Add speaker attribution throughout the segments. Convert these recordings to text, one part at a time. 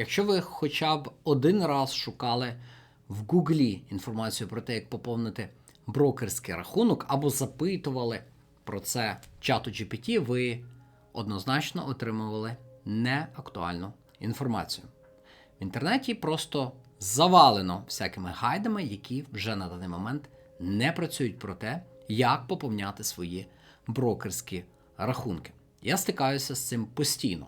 Speaker 1: Якщо ви хоча б один раз шукали в Гуглі інформацію про те, як поповнити брокерський рахунок, або запитували про це чату GPT, ви однозначно отримували неактуальну інформацію. В інтернеті просто завалено всякими гайдами, які вже на даний момент не працюють про те, як поповняти свої брокерські рахунки. Я стикаюся з цим постійно.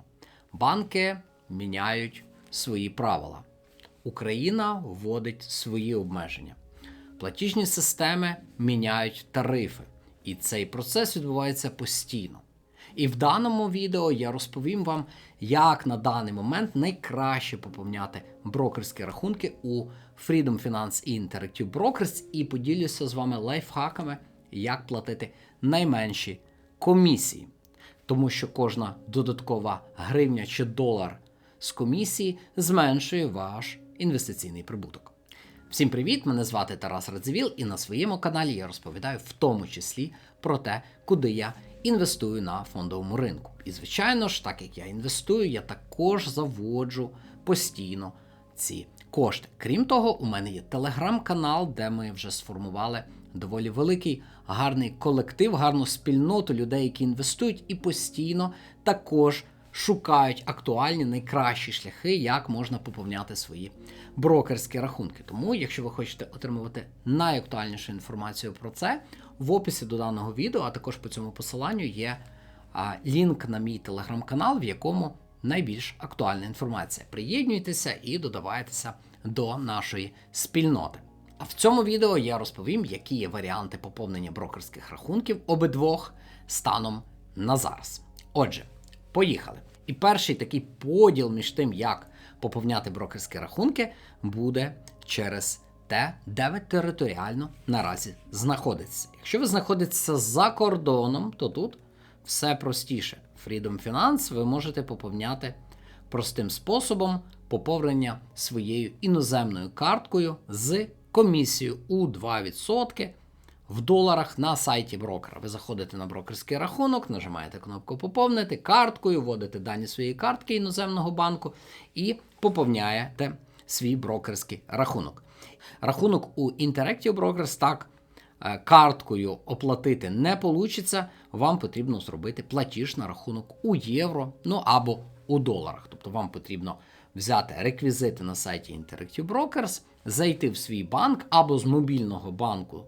Speaker 1: Банки міняють свої правила. Україна вводить свої обмеження. Платіжні системи міняють тарифи, і цей процес відбувається постійно. І в даному відео я розповім вам, як на даний момент найкраще поповняти брокерські рахунки у Freedom Finance і Interactive Brokers, і поділюся з вами лайфхаками, як платити найменші комісії. Тому що кожна додаткова гривня чи долар з комісії зменшує ваш інвестиційний прибуток. Всім привіт! Мене звати Тарас Радзивіл, і на своєму каналі я розповідаю в тому числі про те, куди я інвестую на фондовому ринку. І, звичайно ж, так як я інвестую, я також заводжу постійно ці кошти. Крім того, у мене є телеграм-канал, де ми вже сформували доволі великий гарний колектив, гарну спільноту людей, які інвестують, і постійно також шукають актуальні найкращі шляхи, як можна поповняти свої брокерські рахунки. Тому, якщо ви хочете отримувати найактуальнішу інформацію про це, в описі до даного відео, а також по цьому посиланню є лінк на мій телеграм-канал, в якому найбільш актуальна інформація. Приєднуйтеся і додавайтеся до нашої спільноти. А в цьому відео я розповім, які є варіанти поповнення брокерських рахунків обидвох станом на зараз. Отже, поїхали. І перший такий поділ між тим, як поповняти брокерські рахунки, буде через те, де ви територіально наразі знаходитеся. Якщо ви знаходитеся за кордоном, то тут все простіше. Freedom Finance ви можете поповняти простим способом поповнення своєю іноземною карткою з комісією у 2% в доларах на сайті брокера. Ви заходите на брокерський рахунок, нажимаєте кнопку Поповнити карткою, вводите дані своєї картки іноземного банку і поповняєте свій брокерський рахунок. Рахунок у Interactive Brokers так е, карткою оплатити не вийде, вам потрібно зробити платіж на рахунок у євро, ну або у доларах. Тобто вам потрібно взяти реквізити на сайті Interactive Brokers, зайти в свій банк або з мобільного банку,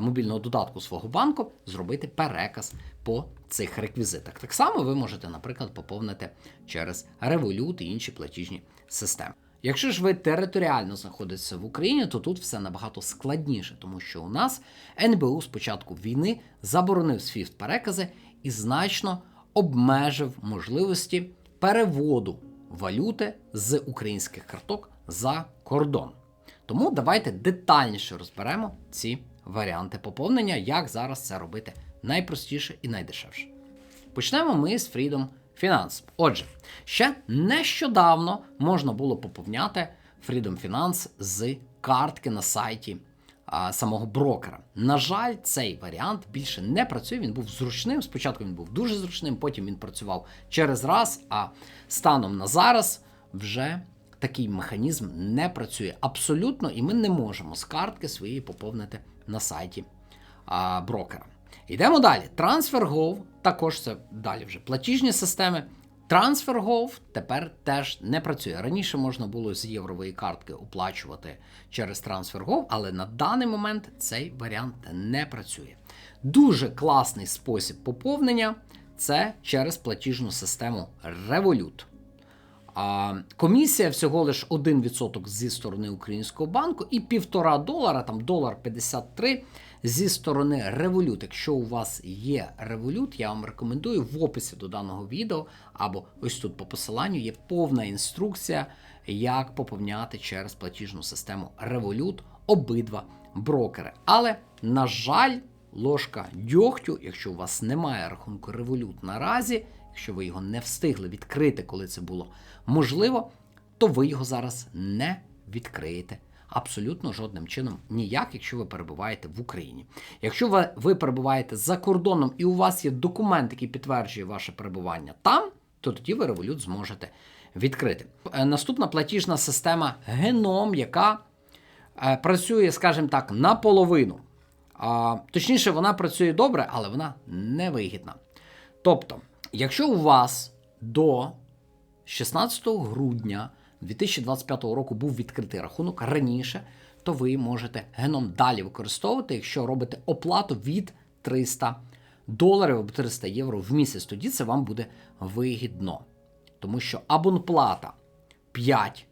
Speaker 1: мобільного додатку свого банку, зробити переказ по цих реквізитах. Так само ви можете, наприклад, поповнити через Revolut і інші платіжні системи. Якщо ж ви територіально знаходитеся в Україні, то тут все набагато складніше, тому що у нас НБУ з початку війни заборонив SWIFT перекази і значно обмежив можливості переводу валюти з українських карток за кордон. Тому давайте детальніше розберемо ці варіанти поповнення, як зараз це робити найпростіше і найдешевше. Почнемо ми з Freedom Finance. Отже, ще нещодавно можна було поповняти Freedom Finance з картки на сайті а, самого брокера. На жаль, цей варіант більше не працює. Він був зручним. Спочатку він був дуже зручним, потім він працював через раз. А станом на зараз вже такий механізм не працює абсолютно, і ми не можемо з картки своєї поповнити на сайті а, брокера. Йдемо далі. TransferGo, також це далі вже платіжні системи. TransferGo тепер теж не працює. Раніше можна було з єврової картки оплачувати через TransferGo, але на даний момент цей варіант не працює. Дуже класний спосіб поповнення це через платіжну систему Revolut. А, комісія всього лиш 1% зі сторони українського банку і 1,5 долара, там долар 53 зі сторони Revolut. Якщо у вас є Revolut, я вам рекомендую в описі до даного відео або ось тут по посиланню є повна інструкція, як поповняти через платіжну систему Revolut обидва брокери. Але, на жаль, ложка дьогтю, якщо у вас немає рахунку Revolut наразі, якщо ви його не встигли відкрити, коли це було можливо, то ви його зараз не відкриєте. Абсолютно жодним чином ніяк, якщо ви перебуваєте в Україні. Якщо ви, ви перебуваєте за кордоном і у вас є документ, який підтверджує ваше перебування там, то тоді ви револют зможете відкрити. Е, Наступна платіжна система Геном, яка е, працює, скажімо так, наполовину. А, точніше, вона працює добре, але вона невигідна. Тобто, якщо у вас до 16 грудня 2025 року був відкритий рахунок раніше, то ви можете геном далі використовувати, якщо робите оплату від 300 доларів або 300 євро в місяць. Тоді це вам буде вигідно. Тому що абонплата 5 а,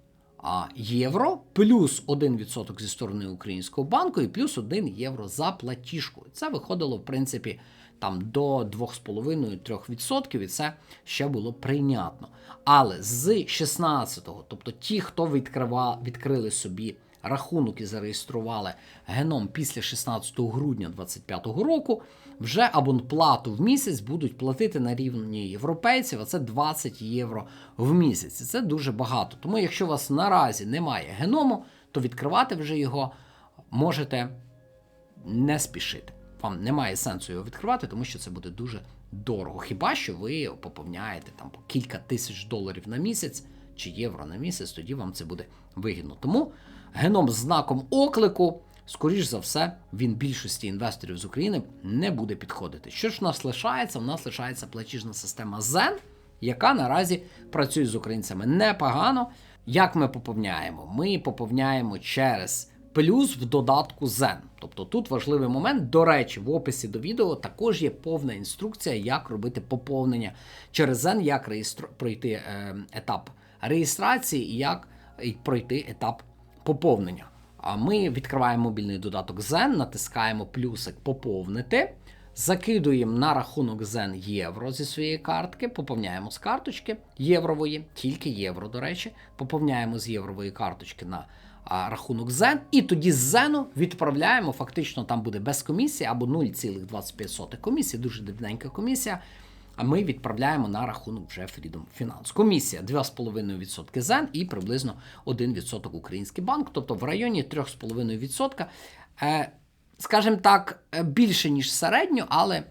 Speaker 1: євро плюс 1% зі сторони українського банку і плюс 1 євро за платіжку. Це виходило, в принципі, там до 2,5-3%, і це ще було прийнятно. Але з 16-го, тобто ті, хто відкрива, відкрили собі рахунок і зареєстрували геном після 16 грудня 2025 року, вже абонплату в місяць будуть платити на рівні європейців, а це 20 євро в місяць. Це дуже багато. Тому, якщо у вас наразі немає геному, то відкривати вже його можете не спішити. Вам немає сенсу його відкривати, тому що це буде дуже дорого. Хіба що ви поповняєте там по кілька тисяч доларів на місяць чи євро на місяць, тоді вам це буде вигідно. Тому геном з знаком оклику, скоріш за все, він більшості інвесторів з України не буде підходити. Що ж в нас лишається? У нас лишається платіжна система Zen, яка наразі працює з українцями непогано. Як ми поповняємо? Ми поповняємо через плюс в додатку Zen. Тобто тут важливий момент. До речі, в описі до відео також є повна інструкція, як робити поповнення через Zen, як реєстру... пройти е, етап реєстрації і як пройти етап поповнення. А ми відкриваємо мобільний додаток Zen, натискаємо плюсик поповнити. Закидуємо на рахунок Zen євро зі своєї картки, поповняємо з карточки єврової, тільки євро, до речі, поповняємо з єврової карточки на а, рахунок Zen, і тоді з Зену відправляємо. Фактично там буде без комісії або 0,25 комісії, дуже дрібненька комісія. А ми відправляємо на рахунок вже Freedom Finance. Комісія 2,5% Zen і приблизно 1% Український банк, тобто в районі 3,5%. Е, скажімо так, е, більше, ніж середньо, але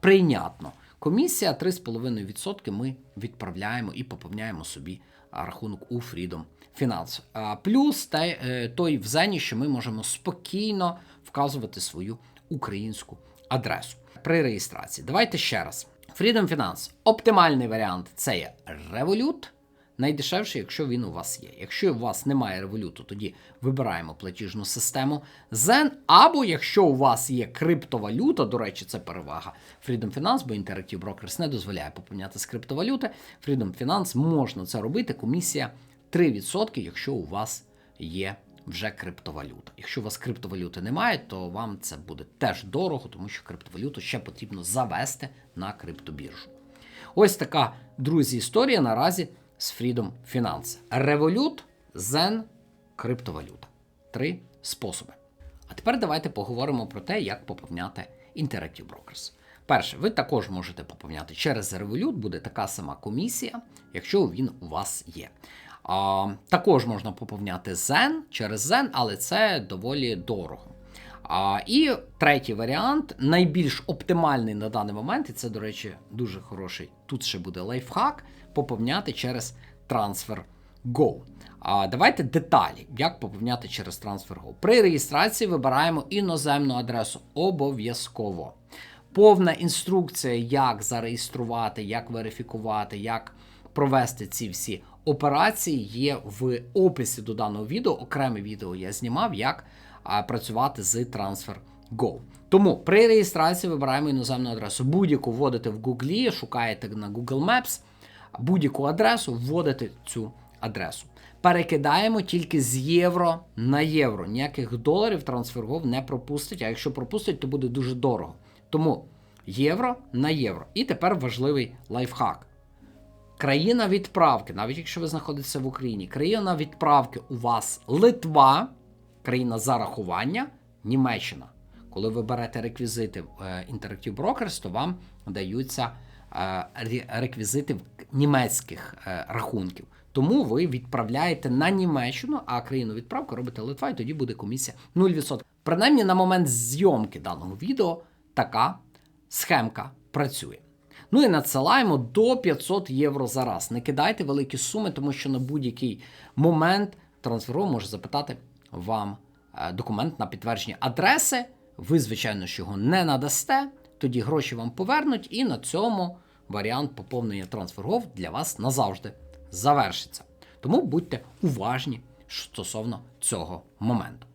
Speaker 1: прийнятно. Комісія 3,5% ми відправляємо і поповняємо собі рахунок у Freedom Finance. Плюс е, той в Зені, що ми можемо спокійно вказувати свою українську адресу при реєстрації. Давайте ще раз. Freedom Finance оптимальний варіант це є Revolut. Найдешевший, якщо він у вас є. Якщо у вас немає революту, тоді вибираємо платіжну систему Zen. Або якщо у вас є криптовалюта, до речі, це перевага Freedom Finance, бо Interactive Brokers не дозволяє поповняти з криптовалюти. Freedom Finance можна це робити. Комісія 3%, якщо у вас є вже криптовалюта. Якщо у вас криптовалюти немає, то вам це буде теж дорого, тому що криптовалюту ще потрібно завести на криптобіржу. Ось така, друзі, історія наразі з Freedom Finance. Revolut, Zen, криптовалюта. Три способи. А тепер давайте поговоримо про те, як поповняти Interactive Brokers. Перше, ви також можете поповняти через Revolut, буде така сама комісія, якщо він у вас є. А, Також можна поповняти Zen через Zen, але це доволі дорого. А, І третій варіант, найбільш оптимальний на даний момент, і це, до речі, дуже хороший. Тут ще буде лайфхак, поповняти через TransferGo. А давайте деталі, як поповняти через TransferGo. При реєстрації вибираємо іноземну адресу обов'язково. Повна інструкція, як зареєструвати, як верифікувати, як провести ці всі операції, є в описі до даного відео. Окреме відео я знімав, як працювати з TransferGo. Тому при реєстрації вибираємо іноземну адресу. Будь-яку вводите в Google, шукаєте на Google Maps, будь-яку адресу, вводите цю адресу. Перекидаємо тільки з євро на євро. Ніяких доларів TransferGo не пропустить, а якщо пропустить, то буде дуже дорого. Тому євро на євро. І тепер важливий лайфхак. Країна відправки, навіть якщо ви знаходитеся в Україні, країна відправки у вас Литва, країна зарахування, Німеччина. Коли ви берете реквізити в е, Interactive Brokers, то вам даються е, реквізити німецьких е, рахунків. Тому ви відправляєте на Німеччину, а країну відправки робите Литва, і тоді буде комісія 0%. Принаймні на момент зйомки даного відео така схемка працює. Ну і надсилаємо до 500 євро за раз. Не кидайте великі суми, тому що на будь-який момент трансферу може запитати вам е, документ на підтвердження адреси. Ви, звичайно, ж його не надасте, тоді гроші вам повернуть, і на цьому варіант поповнення трансфергов для вас назавжди завершиться. Тому будьте уважні стосовно цього моменту.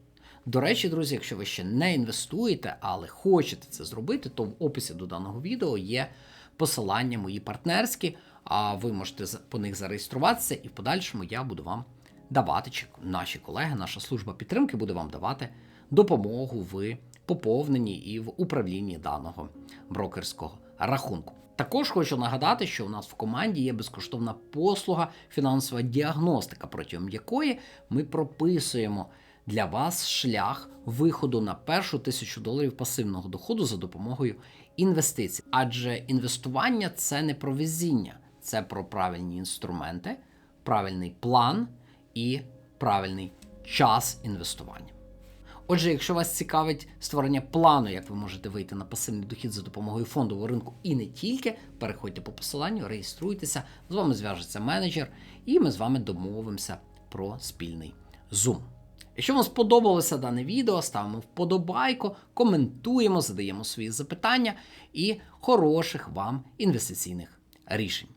Speaker 1: До речі, друзі, якщо ви ще не інвестуєте, але хочете це зробити, то в описі до даного відео є посилання мої партнерські, а ви можете по них зареєструватися, і в подальшому я буду вам давати, чи наші колеги, наша служба підтримки буде вам давати допомогу в поповненні і в управлінні даного брокерського рахунку. Також хочу нагадати, що у нас в команді є безкоштовна послуга фінансова діагностика, протягом якої ми прописуємо для вас шлях виходу на першу тисячу доларів пасивного доходу за допомогою інвестицій. Адже інвестування це не про везіння, це про правильні інструменти, правильний план і правильний час інвестування. Отже, якщо вас цікавить створення плану, як ви можете вийти на пасивний дохід за допомогою фондового ринку і не тільки, переходьте по посиланню, реєструйтеся, з вами зв'яжеться менеджер, і ми з вами домовимося про спільний Zoom. Якщо вам сподобалося дане відео, ставимо вподобайку, коментуємо, задаємо свої запитання і хороших вам інвестиційних рішень.